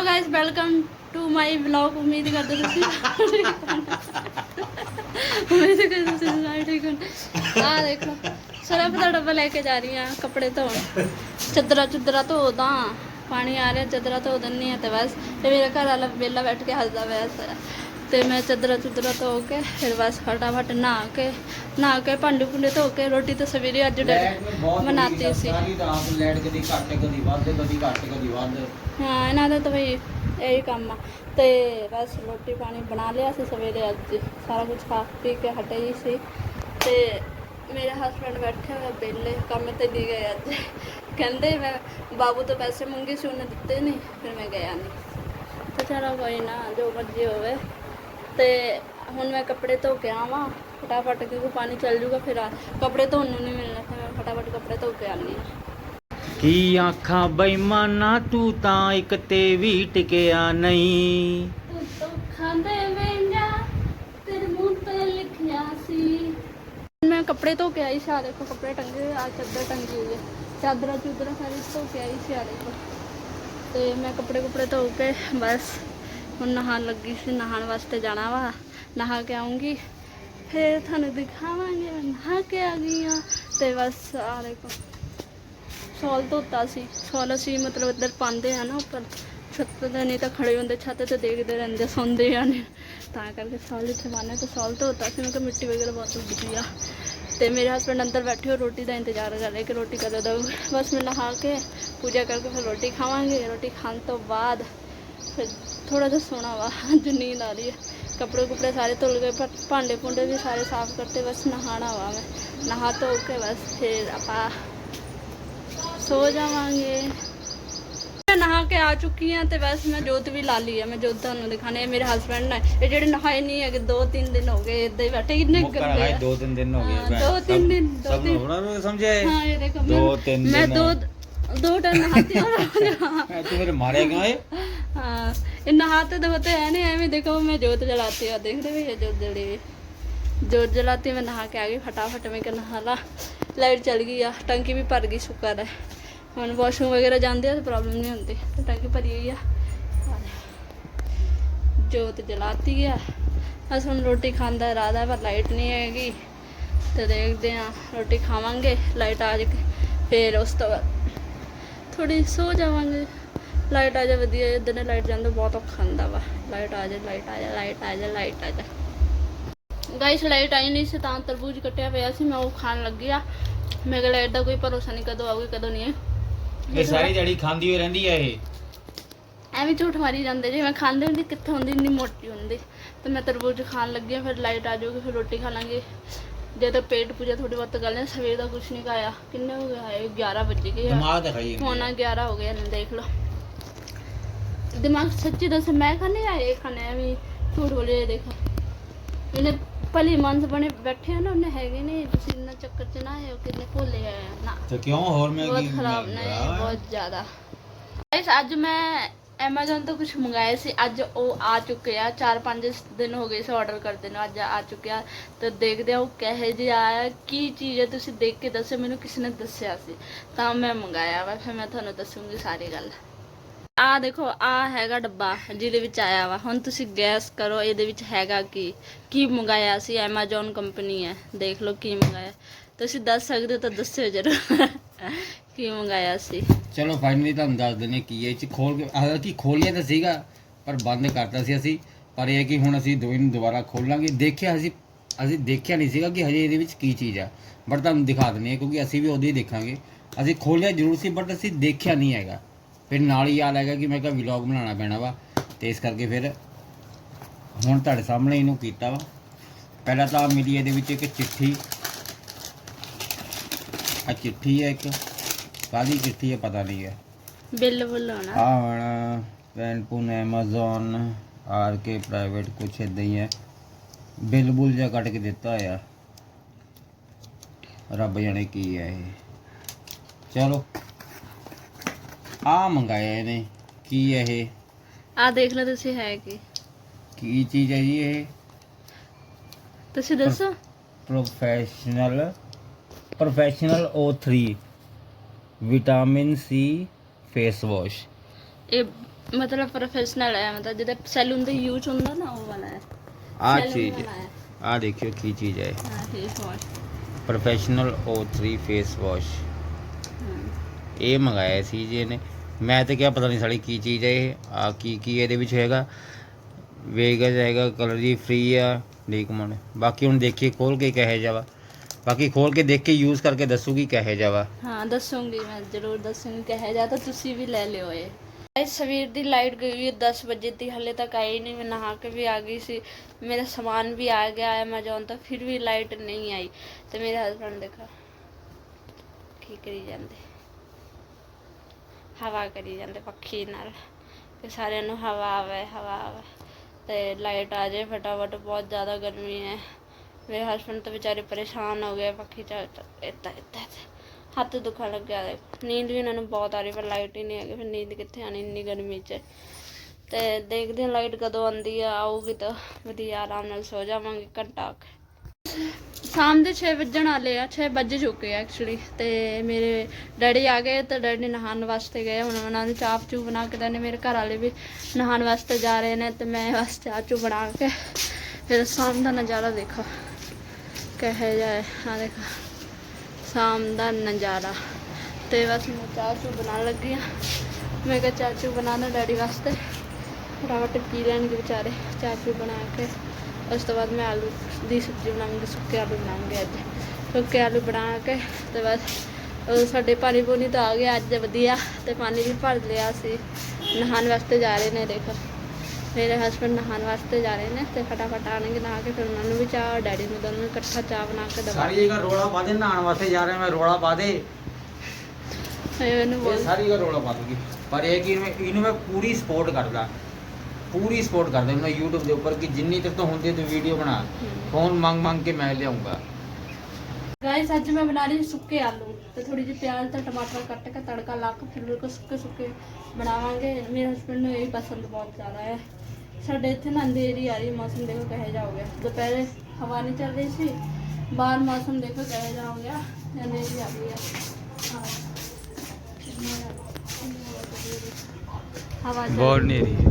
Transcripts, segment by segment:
Hello guys welcome to my vlog ਉਮੀਦ ਕਰਦੇ ਤੁਸੀਂ ਉਮੀਦ ਕਰਦੇ ਤੁਸੀਂ ਸਾਰੇ ਠੀਕ ਹੋ ਆ ਦੇਖੋ ਸਰਫ ਦਾ ਡੱਬਾ ਲੈ ਕੇ ਜਾ ਰਹੀ ਆ ਕੱਪੜੇ ਧੋਣ ਚੱਦਰਾ ਚੁੱਦਰਾ ਧੋਦਾ ਪਾਣੀ ਆ ਰਿਹਾ ਚੱਦਰਾ ਧੋ ਦਿੰਨੀ ਆ ਤੇ ਬਸ ਤੇ ਮੇਰਾ ਘਰ ਵਾਲਾ ਵਿਹਲਾ ਬੈਠ ਕੇ ਹੱਸਦਾ ਪਿਆ ਤੇ ਮੈਂ ਚੱਦਰਾ ਚੁੱਦਰਾ ਧੋ ਕੇ ਫਿਰ ਬਸ ਫਟਾਫਟ ਨਹਾ ਕੇ ਨਹਾ ਕੇ ਭਾਂਡੇ ਭੁੰਡੇ ਧੋ ਕੇ ਰੋਟੀ ਤਾਂ ਸਵੇਰੇ ਅੱਜ ਡੈਡੀ ਬਣਾਤੀ ਸੀ। ਸਾਰੀ ਰਾਤ ਲੈਟ ਕਦੀ ਘੱਟ ਕਦੀ ਵੱਧ ਕਦੀ ਘੱਟ ਕਦੀ ਵੱਧ। ਹਾਂ ਇਹਨਾਂ ਦਾ ਤਾਂ ਬਈ ਇਹੀ ਕੰਮ ਆ। ਤੇ ਬਸ ਰੋਟੀ ਪਾਣੀ ਬਣਾ ਲਿਆ ਸੀ ਸਵੇਰੇ ਅੱਜ। ਸਾਰਾ ਕੁਝ ਖਾ ਪੀ ਕੇ ਹਟੇ ਹੀ ਸੀ। ਤੇ ਮੇਰੇ ਹਸਬੰਡ ਬੈਠੇ ਹੋਏ ਬੇਲੇ ਕੰਮ ਤੇ ਨਹੀਂ ਗਏ ਅੱਜ। ਕਹਿੰਦੇ ਮੈਂ ਬਾਬੂ ਤੋਂ ਪੈਸੇ ਮੰਗੇ ਸੀ ਉਹਨੇ ਦਿੱਤੇ ਨਹੀਂ ਫਿਰ ਮੈਂ ਗਿਆ ਨਹੀਂ। ਤੇ ਚਲੋ ਕੋਈ ਨਾ ਜੋ ਮਰਜ਼ੀ ਹੋਵੇ। ਤੇ ਹੁਣ ਮੈਂ ਕੱਪੜੇ ਧੋ ਕੇ ਆਵਾਂ ਫਟਾਫਟ ਕਿਉਂਕਿ ਪਾਣੀ ਚੱਲ ਜੂਗਾ ਫਿਰ ਆ- ਕੱਪੜੇ ਧੋਣ ਨੂੰ ਨਹੀਂ ਮਿਲਣਾ ਫਿਰ ਮੈਂ ਫਟਾਫਟ ਕੱਪੜੇ ਧੋ ਕੇ ਆਉਂਦੀ ਹਾਂ। ਕੀ ਆਖਾਂ ਬੇਈਮਾਨਾ ਤੂੰ ਤਾਂ ਇੱਕ ਤੇ ਵੀ ਟਿਕਿਆ ਨਹੀਂ। ਤੂੰ ਤਾਂ ਖਾਂਦੇ ਵੇਂਗਾ ਤੇਰੇ ਮੂੰਹ ਤੇ ਲਿਖਿਆ ਸੀ। ਮੈਂ ਕੱਪੜੇ ਧੋ ਕੇ ਆਈ ਸੀ ਆ ਦੇਖੋ ਕੱਪੜੇ ਟੰਗੇ ਹੋਏ ਆ ਚਾਦਰ ਟੰਗੀ ਹੋਈ ਹੈ ਚਾਦਰਾਂ ਚੁਦਰਾਂ ਸਾਰੀ ਧੋ ਕੇ ਆਈ ਸੀ ਆ ਦੇਖੋ। ਤੇ ਮੈਂ ਕੱਪੜੇ ਕੁਪੜੇ ਧੋ ਕੇ ਬਸ ਹੁਣ ਨਹਾਉਣ ਲੱਗੀ ਸੀ, ਨਹਾਉਣ ਵਾਸਤੇ ਜਾਣਾ ਵਾ। ਨਹਾ ਕੇ ਆਉਂਗੀ, ਫਿਰ ਤੁਹਾਨੂੰ ਦਿਖਾਵਾਂਗੇ ਨਹਾ ਕੇ ਆ ਗਈ ਆ ਤੇ ਬਸ ਆ ਦੇਖੋ। ਸ਼ਾਲ ਧੋਤਾ ਸੀ। ਸ਼ਾਲ ਅਸੀਂ ਮਤਲਬ ਇੱਧਰ ਪਾਉਂਦੇ ਆ ਨਾ ਉੱਪਰ। ਛੱਤ ਤੇ ਨਹੀਂ ਤਾਂ ਖੜੇ ਹੁੰਦੇ, ਛੱਤ ਤੇ ਦੇਖਦੇ ਰਹਿੰਦੇ, ਸੌਂਦੇ ਆ ਨੇ ਤਾਂ ਕਰਕੇ ਸ਼ਾਲ ਇੱਥੇ ਪਾਉਂਦੇ ਤੇ ਸ਼ਾਲ ਧੋਤਾ ਸੀ, ਮੈਂ ਕਿਹਾ ਮਿੱਟੀ ਵਗੈਰਾ ਬਹੁਤ ਉੱਗਦੀ ਆ। ਤੇ ਮੇਰੇ ਹਸਬੰਡ ਅੰਦਰ ਬੈਠੇ ਹੋ ਰੋਟੀ ਦਾ ਇੰਤਜ਼ਾਰ ਕਰ ਰਹੇ ਕਿ ਰੋਟੀ ਕਦੋਂ ਦਊ। ਬਸ ਮੈਂ ਨਹਾ ਕੇ ਪੂਜਾ ਕਰਕੇ ਫਿਰ ਰੋਟੀ ਖਾਵਾਂਗੇ। ਰੋਟੀ ਖਾਣ ਤੋਂ ਬਾਅਦ ਫਿਰ ਥੋੜਾ ਜਿਹਾ ਸੋਣਾ ਵਾ ਅੱਜ ਨੀਂਦ ਆ ਰਹੀ ਹੈ ਕੱਪੜੇ ਕੁਪੜੇ ਸਾਰੇ ਧੁਲ ਗਏ ਪਰ ਭਾਂਡੇ ਭੁੰਡੇ ਵੀ ਸਾਰੇ ਸਾਫ਼ ਕਰਤੇ ਬਸ ਨਹਾਣਾ ਵਾ ਮੈਂ ਨਹਾ ਧੋ ਕੇ ਬਸ ਫਿਰ ਆਪਾਂ ਸੋ ਜਾਵਾਂਗੇ ਮੈਂ ਨਹਾ ਕੇ ਆ ਚੁੱਕੀ ਹਾਂ ਤੇ ਬਸ ਮੈਂ ਜੋਤ ਵੀ ਲਾ ਲਈ ਆ ਮੈਂ ਜੋਤ ਤੁਹਾਨੂੰ ਦਿਖਾਣੇ ਮੇਰੇ ਹਸਬੰਡ ਨੇ ਇਹ ਜਿਹੜੇ ਨਹਾਏ ਨਹੀਂ ਹੈਗੇ ਦੋ ਤਿੰਨ ਦਿਨ ਹੋ ਗਏ ਇੱਦਾਂ ਹੀ ਬੈਠੇ ਕਿੰਨੇ ਗੰਦੇ ਆ ਦੋ ਤਿੰਨ ਦਿਨ ਹੋ ਗਏ ਦੋ ਤਿੰਨ ਦਿਨ, ਦੋ ਸਭ ਤਿੰਨ। ਉਹਨਾਂ ਨੂੰ ਸਮਝੇ ਹਾਂ ਇਹ ਦੇਖੋ ਦੋ ਮੈਂ ਤਿੰਨ ਮੈਂ। ਦੋ दो नहाते हैं तू मेरे मारेगा ये हाँ ये नहाते धोते हैं ना एवं देखो मैं जोत जलाती हूँ देख रहे भैया जोत जली हुई जोत जलाती मैं नहा के आ गई फटाफट में कर नहा ला लाइट चल गई आ टंकी भी भर गई शुक्र है ਹੁਣ ਵਾਸ਼ਰੂਮ ਵਗੈਰਾ ਜਾਂਦੇ ਆ ਤਾਂ ਪ੍ਰੋਬਲਮ ਨਹੀਂ ਹੁੰਦੀ ਤਾਂ ਟੰਕੀ ਭਰੀ ਹੋਈ ਆ ਜੋਤ ਜਲਾਤੀ ਆ ਅਸ ਹੁਣ ਰੋਟੀ ਖਾਣ ਦਾ ਇਰਾਦਾ ਪਰ ਲਾਈਟ ਨਹੀਂ ਹੈਗੀ ਤੇ ਦੇਖਦੇ ਆ ਰੋਟੀ ਖਾਵਾਂਗੇ ਲਾਈਟ ਆ ਜੇ ਫੇਰ ਉਸ ਤੋਂ ਬਾਅਦ ਥੋੜੀ ਸੋ ਜਾਵਾਂਗੇ। ਲਾਈਟ ਆ ਜਾ ਵਧੀਆ ਇਦਾਂ ਨੇ ਲਾਈਟ ਜਾਂਦਾ ਬਹੁਤ ਔਖਾ ਹੁੰਦਾ ਵਾ। ਲਾਈਟ ਆ ਜਾ ਲਾਈਟ ਆ ਜਾ ਲਾਈਟ ਆ ਜਾ ਲਾਈਟ ਆ ਜਾ। ਗਾਇਸ ਲਾਈਟ ਆਈ ਨਹੀਂ ਸੀ ਤਾਂ ਤਰਬੂਜ ਕੱਟਿਆ ਪਿਆ ਸੀ। ਮੈਂ ਉਹ ਖਾਣ ਲੱਗੀ ਆ। ਮੇਰੇ ਕੋਲ ਲਾਈਟ ਦਾ ਕੋਈ ਭਰੋਸਾ ਨਹੀਂ ਕਦੋਂ ਆਊਗੀ ਕਦੋਂ ਨਹੀਂ ਇਹ ਸਾਰੀ ਜੜੀ ਖਾਂਦੀ ਹੋਈ ਰਹਿੰਦੀ ਆ ਇਹ। ਐਵੇਂ ਝੂਠ ਮਾਰੀ ਜਾਂਦੇ ਜੇ। ਮੈਂ ਖਾਂਦੇ ਹੁੰਦੀ ਕਿੱਥੇ ਹੁੰਦੀ ਇੰਨੀ ਮੋਟੀ ਹੁੰਦੀ। ਤੇ ਮੈਂ ਤਰਬੂਜ ਖਾਣ ਲੱਗੀ ਆ ਫਿਰ ਲਾਈਟ ਆ ਜਾਊਗੀ ਫਿਰ ਰੋਟੀ ਖਾ ਲਾਂਗੇ। ਜੇ ਤਾਂ ਪੇਟ ਪੂਜਾ ਥੋੜੀ ਬਹੁਤ ਗੱਲ ਹੈ ਸਵੇਰ ਦਾ ਕੁਝ ਨਹੀਂ ਖਾਇਆ। ਕਿੰਨੇ ਹੋ ਗਏ? ਹਾਏ 11 ਵਜ ਗਏ ਆ। ਦਿਮਾਗ ਤਾਂ ਖਾਈ ਹੁਣ 11 ਹੋ ਗਏ ਨੇ ਦੇਖ ਲਓ। ਦਿਮਾਗ ਸੱਚੀ ਦੱਸ ਮੈਂ ਖਾਣੇ ਆ ਇਹ ਖਾਣੇ ਆ ਵੀ ਝੂਠ ਬੋਲੇ ਦੇਖੋ। ਇਹਨੇ ਭਲੀ ਮਨਸ ਬਣੇ ਬੈਠੇ ਆ ਨਾ ਉਹਨੇ ਹੈਗੇ ਨੇ ਤੁਸੀਂ ਇੰਨਾ ਚੱਕਰ ਚ ਨਾ ਆਇਓ ਕਿੰਨੇ ਭੋਲੇ ਆ ਨਾ। ਤੇ ਕਿਉਂ? ਹੋਰ ਮੈਂ ਬਹੁਤ ਖਰਾਬ ਨੇ ਬਹੁਤ ਜ਼ਿਆਦਾ। ਗਾਇਸ ਅੱਜ ਮੈਂ Amazon ਤੋਂ ਕੁਝ ਮੰਗਾਇਆ ਸੀ, ਅੱਜ ਉਹ ਆ ਚੁੱਕੇ ਆ 4-5 ਦਿਨ ਹੋ ਗਏ ਸੀ ਆਰਡਰ ਕਰਦੇ ਨੂੰ, ਅੱਜ ਆ ਚੁੱਕਿਆ। ਤੇ ਦੇਖਦੇ ਆ ਉਹ ਕਹੇ ਜਿਹਾ ਆਇਆ ਕੀ ਚੀਜ਼ ਹੈ ਤੁਸੀਂ ਦੇਖ ਕੇ ਦੱਸੋ ਮੈਨੂੰ ਕਿਸੇ ਨੇ ਦੱਸਿਆ ਸੀ। ਤਾਂ ਮੈਂ ਮੰਗਾਇਆ ਵਾ, ਫਿਰ ਮੈਂ ਤੁਹਾਨੂੰ ਦੱਸੂਗੀ ਸਾਰੀ ਗੱਲ। ਆ ਦੇਖੋ, ਆ ਹੈਗਾ ਡੱਬਾ ਜਿਹਦੇ ਵਿੱਚ ਆਇਆ ਵਾ। ਹੁਣ ਤੁਸੀਂ ਗੈਸ ਕਰੋ, ਇਹਦੇ ਵਿੱਚ ਹੈਗਾ ਕੀ? ਕੀ ਮੰਗਾਇਆ ਸੀ? Amazon ਕੰਪਨੀ ਹੈ। ਦੇਖ ਲਓ ਕੀ ਮੰਗਾਇਆ। ਤੁਸੀਂ ਦੱਸ ਸਕਦੇ ਹੋ ਤਾਂ ਦੱਸਿਓ ਜਰੂਰ। ਕੀ ਮੰਗਾਇਆ ਸੀ? ਚਲੋ ਫਾਈਨਲੀ ਤੁਹਾਨੂੰ ਦੱਸ ਦਿੰਨੇ ਕੀ ਹੈ, ਇਹ ਚ ਖੋਲ ਕੇ ਹਾਲਾਂਕਿ ਖੋਲਿਆ ਤਾਂ ਸੀਗਾ, ਪਰ ਬੰਦ ਕਰਤਾ ਸੀ ਅਸੀਂ। ਪਰ ਇਹ ਹੈ ਕਿ ਹੁਣ ਅਸੀਂ ਦੋਵੇਂ ਨੂੰ ਦੁਬਾਰਾ ਖੋਲਾਂਗੇ ਦੇਖਿਆ ਅਸੀਂ ਅਸੀਂ ਦੇਖਿਆ ਨਹੀਂ ਸੀਗਾ ਕਿ ਹਜੇ ਇਹਦੇ ਵਿੱਚ ਕੀ ਚੀਜ਼ ਆ। ਬਟ ਤੁਹਾਨੂੰ ਦਿਖਾ ਦਿੰਨੇ ਆ ਕਿਉਂਕਿ ਅਸੀਂ ਵੀ ਉਦੋਂ ਹੀ ਦੇਖਾਂਗੇ। ਅਸੀਂ ਖੋਲਿਆ ਜ਼ਰੂਰ ਸੀ ਬਟ ਅਸੀਂ ਦੇਖਿਆ ਨਹੀਂ ਹੈਗਾ। ਫਿਰ ਨਾਲ ਹੀ ਯਾਦ ਹੈਗਾ ਕਿ ਮੈਂ ਕਿਹਾ ਵਲੌਗ ਬਣਾਉਣਾ ਪੈਣਾ ਵਾ, ਤੇ ਇਸ ਕਰਕੇ ਫਿਰ ਹੁਣ ਤੁਹਾਡੇ ਸਾਹਮਣੇ ਇਹਨੂੰ ਕੀਤਾ ਵਾ। ਪਹਿਲਾਂ ਤਾਂ ਮਿਲੀ ਇਹਦੇ ਵਿੱਚ ਇੱਕ ਚਿੱਠੀ ਆ ਚਿੱਠੀ ਹੈ ਇੱਕ। ਕਾਹਦੀ ਚਿੱਠੀ ਹੈ ਪਤਾ ਨਹੀਂ ਹੈ। ਬਿੱਲ ਬੁਲਾਉਣਾ ਆ ਹੁਣ ਪੈਨਪੂਨ ਐਮਾਜ਼ਨ ਆਰ ਕੇ ਪ੍ਰਾਈਵੇਟ ਕੁਛ ਇਦਾਂ ਹੀ ਹੈ। ਬਿੱਲ ਬੁੱਲ ਜਿਹਾ ਕੱਟ ਕੇ ਦਿੱਤਾ ਹੋਇਆ। ਰੱਬ ਜਾਣੇ ਕੀ ਹੈ ਇਹ। ਚਲੋ ਆ ਮੰਗਾਇਆ ਇਹਨੇ। ਕੀ ਹੈ ਇਹ? ਆ ਦੇਖ ਲਓ ਤੁਸੀਂ ਹੈ ਕੀ। ਕੀ ਚੀਜ਼ ਹੈ ਜੀ ਇਹ? ਤੁਸੀਂ ਦੱਸੋ। Professional professional O3 vitamin C face wash ਇਹ ਮਤਲਬ ਪ੍ਰੋਫੈਸ਼ਨਲ ਹੈ ਮਤਲਬ ਜਿਹਦਾ ਸੈਲੂਨ ਦੇ ਯੂਜ਼ ਹੁੰਦਾ ਨਾ ਉਹ ਵਾਲਾ ਹੈ। ਆ ਚੀਜ਼ ਵਾਲਾ ਹੈ। ਆ ਦੇਖਿਓ ਕੀ ਚੀਜ਼ ਹੈ। ਹਾਂ face wash professional O3 face wash ਇਹ ਮੰਗਾਇਆ ਸੀ ਜੀ ਇਹਨੇ। ਮੈਂ ਤੇ ਕਿਹਾ ਪਤਾ ਨਹੀਂ ਸਾਲੀ ਕੀ ਚੀਜ਼ ਹੈ ਇਹ। ਆ ਕੀ ਕੀ ਇਹਦੇ ਵਿੱਚ ਹੈਗਾ। ਵੇਗਸ ਹੈਗਾ ਕਲਰ ਜੀ ਫ੍ਰੀ ਆ। ਦੇਖ ਮਨ ਬਾਕੀ ਹੁਣ ਦੇਖੀਏ ਖੋਲ ਕੇ ਕਹੇ ਜਾਵਾ ਬਾਕੀ ਖੋਲ ਕੇ ਦੇਖ ਕੇ ਯੂਜ਼ ਕਰਕੇ ਦੱਸੂਗੀ ਕਹੇ ਜਾਵਾ ਹਾਂ, ਦੱਸੂਗੀ ਮੈਂ, ਜ਼ਰੂਰ ਦੱਸੂਗੀ ਕਹੇ ਜਾ ਤਾਂ ਤੁਸੀਂ ਵੀ ਲੈ ਲਿਓ ਇਹ। ਗਾਇਸ ਸਵੇਰ ਦੀ ਲਾਈਟ ਗਈ ਹੋਈ 10 ਵਜੇ ਦੀ, ਹਲੇ ਤੱਕ ਆਈ ਨਹੀਂ, ਮੈਂ ਨਹਾ ਕੇ ਵੀ ਆ ਗਈ ਸੀ। ਮੇਰਾ ਸਾਮਾਨ ਵੀ ਆ ਗਿਆ ਐਮਾਜ਼ੋਨ ਤੋਂ, ਫਿਰ ਵੀ ਲਾਈਟ ਨਹੀਂ ਆਈ। ਤੇ ਮੇਰੇ ਹਸਬੰਡ ਦੇਖੋ, ਕੀ ਕਰੀ ਜਾਂਦੇ। ਹਵਾ ਕਰੀ ਜਾਂਦੇ ਪੱਖੀ ਨਾਲ, ਕਿ ਸਾਰਿਆਂ ਨੂੰ ਹਵਾ ਆਵੇ ਹਵਾ ਆਵੇ। ਤੇ ਲਾਈਟ ਆ ਜਾਏ ਫਟਾਫਟ, ਬਹੁਤ ਜ਼ਿਆਦਾ ਗਰਮੀ ਹੈ। ਮੇਰੇ ਹਸਬੰਡ ਤਾਂ ਵਿਚਾਰੇ ਪਰੇਸ਼ਾਨ ਹੋ ਗਏ, ਪੱਖੀ ਚਾ ਇੱਦਾਂ ਇੱਦਾਂ ਹੱਥ ਦੁਖਣ ਲੱਗਿਆ ਨੀਂਦ ਵੀ ਇਹਨਾਂ ਨੂੰ ਬਹੁਤ ਆ ਰਹੀ, ਪਰ ਲਾਈਟ ਹੀ ਨਹੀਂ ਹੈਗੀ। ਫਿਰ ਨੀਂਦ ਕਿੱਥੇ ਆਣੀ ਇੰਨੀ ਗਰਮੀ 'ਚ? ਤੇ ਦੇਖਦੇ ਹਾਂ ਲਾਈਟ ਕਦੋਂ ਆਉਂਦੀ ਆ, ਆਊਗੀ ਤਾਂ ਵਧੀਆ ਆਰਾਮ ਨਾਲ ਸੋ ਜਾਵਾਂਗੇ, ਘੰਟਾ ਕੁ। ਸ਼ਾਮ ਦੇ 6 ਵੱਜਣ ਵਾਲੇ ਆ 6 ਵੱਜ ਚੁੱਕੇ ਆ ਐਕਚੁਅਲੀ ਤੇ ਮੇਰੇ ਡੈਡੀ ਆ ਗਏ, ਤੇ ਡੈਡੀ ਨਹਾਉਣ ਵਾਸਤੇ ਗਏ। ਹੁਣ ਉਹਨਾਂ ਨੂੰ ਚਾਹ ਚੂ ਬਣਾ ਕੇ ਦੇਣੇ, ਮੇਰੇ ਘਰ ਵਾਲੇ ਵੀ ਨਹਾਉਣ ਵਾਸਤੇ ਜਾ ਰਹੇ ਨੇ, ਤੇ ਮੈਂ ਬਸ ਚਾਹ ਚੂ ਬਣਾ ਕੇ ਫਿਰ ਸ਼ਾਮ ਦਾ ਨਜ਼ਾਰਾ ਦੇਖੋ। ਕਹੇ ਜਾਏ ਆ ਦੇਖੋ ਸ਼ਾਮ ਦਾ ਨਜ਼ਾਰਾ ਤੇ ਬਸ ਮੈਂ ਚਾਹ ਚੂ ਬਣਾਉਣ ਲੱਗੀ ਆ ਮੈਂ ਕਿਹਾ ਚਾਹ ਚੂ ਬਣਾ ਲਾ ਡੈਡੀ ਵਾਸਤੇ ਫਟਾਫਟ ਪੀ ਲੈਣਗੇ ਵਿਚਾਰੇ ਚਾਹ ਚੂ ਬਣਾ ਕੇ ਉਸ ਤੋਂ ਬਾਅਦ ਮੈਂ ਆਲੂ ਦੀ ਸਬਜ਼ੀ ਬਣਾਉਂਗੀ ਸੁੱਕੇ ਆਲੂ ਬਣਾਉਂਗੀ ਅੱਜ ਸੁੱਕੇ ਆਲੂ ਬਣਾ ਕੇ ਤੇ ਬਸ ਉਹ ਸਾਡੇ ਪਾਣੀ ਪੂਣੀ ਤਾਂ ਆ ਗਿਆ ਅੱਜ ਵਧੀਆ ਤੇ ਪਾਣੀ ਵੀ ਭਰ ਲਿਆ ਸੀ ਨਹਾਉਣ ਵਾਸਤੇ ਜਾ ਰਹੇ ਨੇ ਦੇਖੋ ਮੇਰੇ ਹਸਬੰਡ ਨਹਾਉਣ ਵਾਸਤੇ ਜਾ ਰਹੇ ਨੇ ਤੇ ਫਟਾਫਟ ਆਣਗੇ ਨਹਾ ਕੇ ਫਿਰ ਉਹਨਾਂ ਨੂੰ ਵੀ ਚਾਹ ਡੈਡੀ ਨੂੰ ਦੋਨੋਂ ਨੂੰ ਇਕੱਠਾ ਚਾਹ ਬਣਾ ਕੇ ਦਵਾ ਸਾਰੀ ਜਗ੍ਹਾ ਰੋਲਾ ਪਾ ਦੇ ਨਹਾਉਣ ਵਾਸਤੇ ਜਾ ਰਹੇ ਮੈਂ ਰੋਲਾ ਪਾ ਦੇ। ਇਹਨੂੰ ਇਹ ਬੋਲ। ਸਾਰੀ ਜਗ੍ਹਾ ਰੋਲਾ ਪਾ ਦੂਗੀ। ਪਰ ਇਹ ਕਿ ਇਹਨੂੰ ਮੈਂ- ਇਹਨੂੰ ਮੈਂ ਪੂਰੀ ਸਪੋਰਟ ਕਰਦਾ। ਪੂਰੀ ਸਪੋਰਟ ਕਰਦਾ। ਮੈਂ YouTube ਦੇ ਉੱਪਰ ਕਿ ਜਿੰਨੀ ਤੇਰੇ ਤੋਂ ਹੁੰਦੀ ਤੂੰ ਵੀਡੀਓ ਬਣਾ। ਫੋਨ ਮੰਗ ਮੰਗ ਕੇ ਮੈਂ ਲਿਆਉਂਗਾ। ਗਾਇਸ ਅੱਜ ਮੈਂ ਬਣਾ ਰਹੀ ਸੁੱਕੇ ਆਲੂ। ਤੇ ਥੋੜੀ ਜਿਹੀ ਪਿਆਜ਼ ਤੇ ਟਮਾਟਰ ਕੱਟ ਕੇ ਤੜਕਾ ਲਾ ਕੇ ਫਿਰ ਬਿਲਕੁਲ ਸੁੱਕੇ ਸੁੱਕੇ ਬਣਾਵਾਂਗੇ। ਮੇਰੇ ਹਸਬੰਡ ਨੂੰ ਇਹ ਪਸੰਦ ਬਹੁਤ ਜ਼ਿਆਦਾ ਹੈ। ਸਾਡੇ ਇੱਥੇ ਨਾ ਅੰਧੇਰੀ ਆ ਰਹੀ ਮੌਸਮ ਦੇਖੋ ਕਿਹੋ ਜਿਹਾ ਹੋ ਗਿਆ ਦੁਪਹਿਰੇ ਹਵਾ ਨਹੀਂ ਚੱਲ ਰਹੀ ਸੀ ਬਾਹਰ ਮੌਸਮ ਦੇਖੋ ਕਿਹੋ ਜਿਹਾ ਹੋ ਗਿਆ ਅੰਧੇਰੀ ਆ ਗਈ ਹੈ ਹਾਂ। ਕਿੰਨੀ ਹਵਾ- ਕਿੰਨੀ ਹਵਾ ਚੱਲ ਰਹੀ ਹੈ। ਹਵਾ ਚੱਲ ਬਹੁਤ ਰਹੀ ਹੈ। ਨੇਰੀ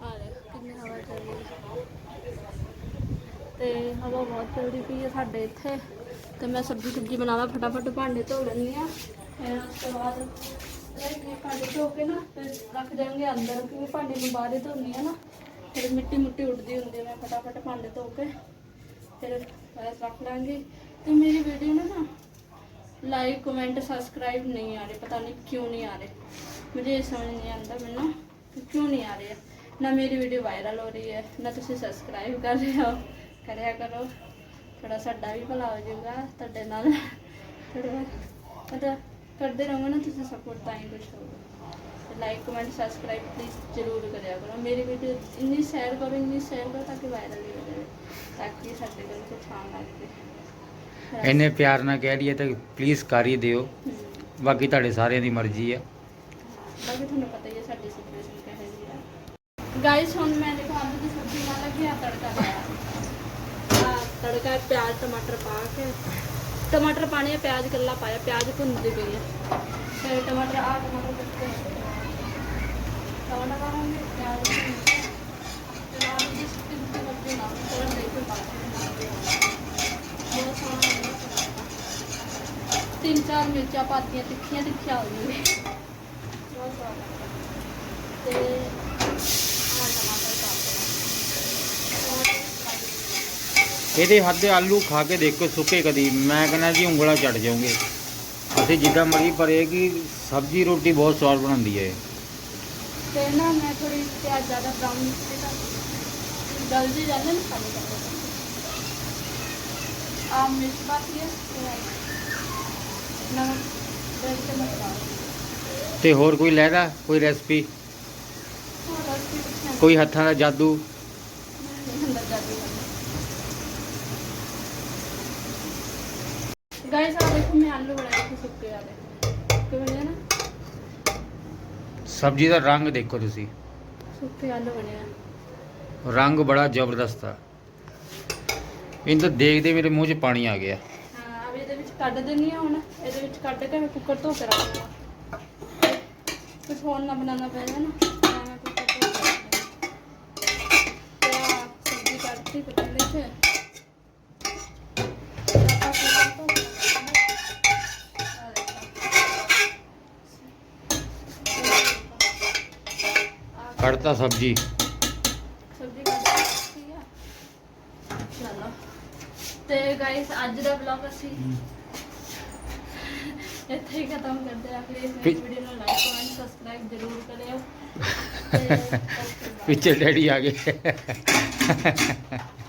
ਆ ਦੇਖ ਕਿੰਨੀ ਹਵਾ ਚੱਲ ਰਹੀ ਹੈ ਤੇ ਹਵਾ ਬਹੁਤ ਚੱਲਦੀ ਪਈ ਹੈ ਸਾਡੇ ਇੱਥੇ ਤੇ ਮੈਂ ਸਬਜ਼ੀ ਸੁਬਜ਼ੀ ਬਣਾਵਾ ਫਟਾਫਟ ਭਾਂਡੇ ਧੋ ਲੈਂਦੀ ਆ ਫਿਰ ਉਸ ਤੋਂ ਬਾਅਦ ਇਹ ਭਾਂਡੇ ਧੋ ਕੇ ਨਾ ਫਿਰ ਰੱਖ ਜਾਣਗੇ ਅੰਦਰ ਕਿਉਂਕਿ ਭਾਂਡੇ ਨੂੰ ਬਾਹਰ ਹੀ ਧੋਣੀ ਆ ਨਾ ਫਿਰ ਮਿੱਟੀ ਮੁੱਟੀ ਉੱਡਦੀ ਹੁੰਦੀ ਹੈ ਮੈਂ ਫਟਾਫਟ ਭਾਂਡੇ ਧੋ ਕੇ ਫਿਰ ਬਸ ਰੱਖ ਲਾਂਗੀ। ਤੇ ਮੇਰੀ ਵੀਡੀਓ ਨੂੰ ਨਾ ਲਾਈਕ ਕਮੈਂਟ ਸਬਸਕ੍ਰਾਈਬ ਨਹੀਂ ਆ ਰਹੇ, ਪਤਾ ਨਹੀਂ ਕਿਉਂ ਨਹੀਂ ਆ ਰਹੇ। ਮੁਝੇ ਇਹ ਸਮਝ ਨਹੀਂ ਆਉਂਦਾ ਮੈਨੂੰ ਕਿ ਕਿਉਂ ਨਹੀਂ ਆ ਰਹੇ ਨਾ ਮੇਰੀ ਵੀਡੀਓ ਵਾਇਰਲ ਹੋ ਰਹੀ ਹੈ, ਨਾ ਤੁਸੀਂ ਸਬਸਕ੍ਰਾਈਬ ਕਰ ਰਹੇ ਹੋ। ਕਰਿਆ ਕਰੋ। ਥੋੜਾ ਸਾਡਾ ਵੀ ਭਲਾ ਹੋ ਜਾਊਗਾ ਤੁਹਾਡੇ ਨਾਲ। ਥੋੜਾ ਮਤਲਬ ਕਰਦੇ ਰਹੋ ਨਾ ਤੁਸੀਂ ਸਪੋਰਟ ਤਾਂ ਹੀ ਕੁਝ ਹੋਊਗਾ ਲਾਈਕ ਕਮੈਂਟ ਸਬਸਕ੍ਰਾਈਬ ਪਲੀਜ਼ ਜ਼ਰੂਰ ਕਰਿਆ ਕਰੋ। ਮੇਰੀ ਵੀਡੀਓ ਇੰਨੀ ਸ਼ੇਅਰ ਕਰੋ ਇੰਨੀ ਸ਼ੇਅਰ ਕਰੋ ਤਾਂ ਕਿ ਵਾਇਰਲ ਹੋ ਜਾਵੇ ਤਾਂ ਕਿ ਸਾਡੇ ਕੋਲ ਕੁਝ ਆਉਣ ਲੱਗ ਇੰਨੇ ਪਿਆਰ ਨਾਲ ਕਹਿ ਰਹੀਏ ਤਾਂ ਪਲੀਜ਼ ਕਰ ਹੀ ਦਿਓ। ਬਾਕੀ ਤੁਹਾਡੇ ਸਾਰਿਆਂ ਦੀ ਮਰਜ਼ੀ ਆ। ਬਾਕੀ ਤੁਹਾਨੂੰ ਪਤਾ ਹੀ ਹੈ ਸਾਡੀ ਸਿਚੁਏਸ਼ਨ ਕਿਹੋ ਹੈ ਗਾਇਸ ਹੁਣ ਮੈਂ ਦੇਖੋ ਆਲੂ ਦੀ ਸਬਜ਼ੀ ਨਾਲ ਲੱਗੀ ਆ ਤੜਕਾ ਲਾਇਆ। ਆ ਤੜਕਾ ਪਿਆਜ਼ ਟਮਾਟਰ ਪਾ ਕੇ। ਟਮਾਟਰ ਪਾਣੇ ਪਿਆਜ਼ ਕੱਲਾ ਪਾਇਆ ਪਿਆਜ਼ ਭੁੰਨਦੀ ਪਈ ਹੈ ਫਿਰ ਟਮਾਟਰ ਆ ਟਮਾਟਰ ਕੱਟੇ ਤਿੰਨ ਚਾਰ ਮਿਰਚਾਂ ਪਾਤੀਆਂ, ਤਿੱਖੀਆਂ ਤਿੱਖੀਆਂ ਹੋ ਜਾਣਗੀਆਂ ਬਹੁਤ ਸਵਾਦ ਤੇ ਆਹ ਟਮਾਟਰ ਪਾ ਇਹਦੇ ਹੱਥ ਦੇ ਆਲੂ ਖਾ ਕੇ ਦੇਖੋ ਸੁੱਕੇ ਕਦੀ। ਮੈਂ ਕਹਿੰਦਾ ਜੀ ਉਂਗਲਾ ਚੜ ਜਾਓਗੇ। ਅਸੀਂ ਜਿੱਦਾਂ ਮਰਜ਼ੀ ਪਰ ਇਹ ਕਿ ਸਬਜ਼ੀ ਰੋਟੀ ਬਹੁਤ ਸਵਾਦ ਬਣਾਉਂਦੀ ਹੈ। ਇਹ। ਤੇ ਨਾ ਮੈਂ ਥੋੜੀ ਪਿਆਜ਼ ਜ਼ਿਆਦਾ ਬਰਾਊਨ ਕੀਤੀ ਤਾਂ ਗਲ ਜੀ ਜਾਂਦੇ ਨਾ ਖਾਣੇ ਕਰਦੇ ਆ ਮਿਰਚ ਪਾਤੀ ਹੈ ਤੇ ਨਮਕ ਤੇ ਚਮਚ ਪਾ ਤੇ ਹੋਰ ਕੋਈ ਲੈਦਾ ਕੋਈ ਰੈਸਪੀ ਹੋਰ ਰਸਤੀ ਕੁਛ ਕੋਈ ਹੱਥਾਂ ਦਾ ਜਾਦੂ ਨਹੀਂ ਅੰਦਰ ਜਾਦੀ ਗਾਇਸ ਆ ਦੇਖੋ ਮੈਂ ਆਲੂ ਬਣਾਏ ਸੀ ਸੁੱਕੇ ਵਾਲੇ ਕਿਵੇਂ ਬਣੇ ਨਾ ਸਬਜ਼ੀ ਦਾ ਰੰਗ ਦੇਖੋ ਤੁਸੀਂ। ਸੁੱਕੇ ਆਲੂ ਬਣਿਆ ਰੰਗ ਬੜਾ ਜ਼ਬਰਦਸਤ ਆ। ਇਹਨੂੰ ਤਾਂ ਦੇਖਦੇ ਮੇਰੇ ਮੂੰਹ 'ਚ ਪਾਣੀ ਆ ਗਿਆ। ਹਾਂ ਅਬ ਇਹਦੇ ਵਿੱਚ ਕੱਢ ਦਿੰਨੀ ਆ ਹੁਣ। ਇਹਦੇ ਵਿੱਚ ਕੱਢ ਕੇ ਮੈਂ ਕੁੱਕਰ ਧੋ ਕੇ ਰੱਖ ਦਿੰਦਾ ਕੁਝ ਹੋਰ ਨਾ ਬਣਾਉਣਾ ਪੈ ਜਾਏ ਨਾ ਤਾਂ ਮੈਂ ਕੁੱਕਰ ਧੋ ਕੇ ਰੱਖ ਦਿੰਦੀ ਹਾਂ। ਤੇ ਆਹ ਸਬਜ਼ੀ ਕੱਢਤੀ ਪਤੀਲੇ 'ਚ। ਕੱਢਤਾ ਸਬਜੀ। ਸਬਜ਼ੀ ਚਲੋ। ਤੇ ਗਾਇਸ ਅੱਜ ਦਾ ਵਲੌਗ ਅਸੀਂ ਇੱਥੇ ਹੀ ਖਤਮ ਕਰਦੇ ਆ ਪਲੀਜ਼ ਮੇਰੀ ਵੀਡੀਓ ਨੂੰ ਲਾਈਕ ਕਮੈਂਟ ਸਬਸਕ੍ਰਾਈਬ ਜ਼ਰੂਰ ਕਰਿਓ. ਪਿੱਛੇ ਡੈਡੀ ਆ ਗਏ।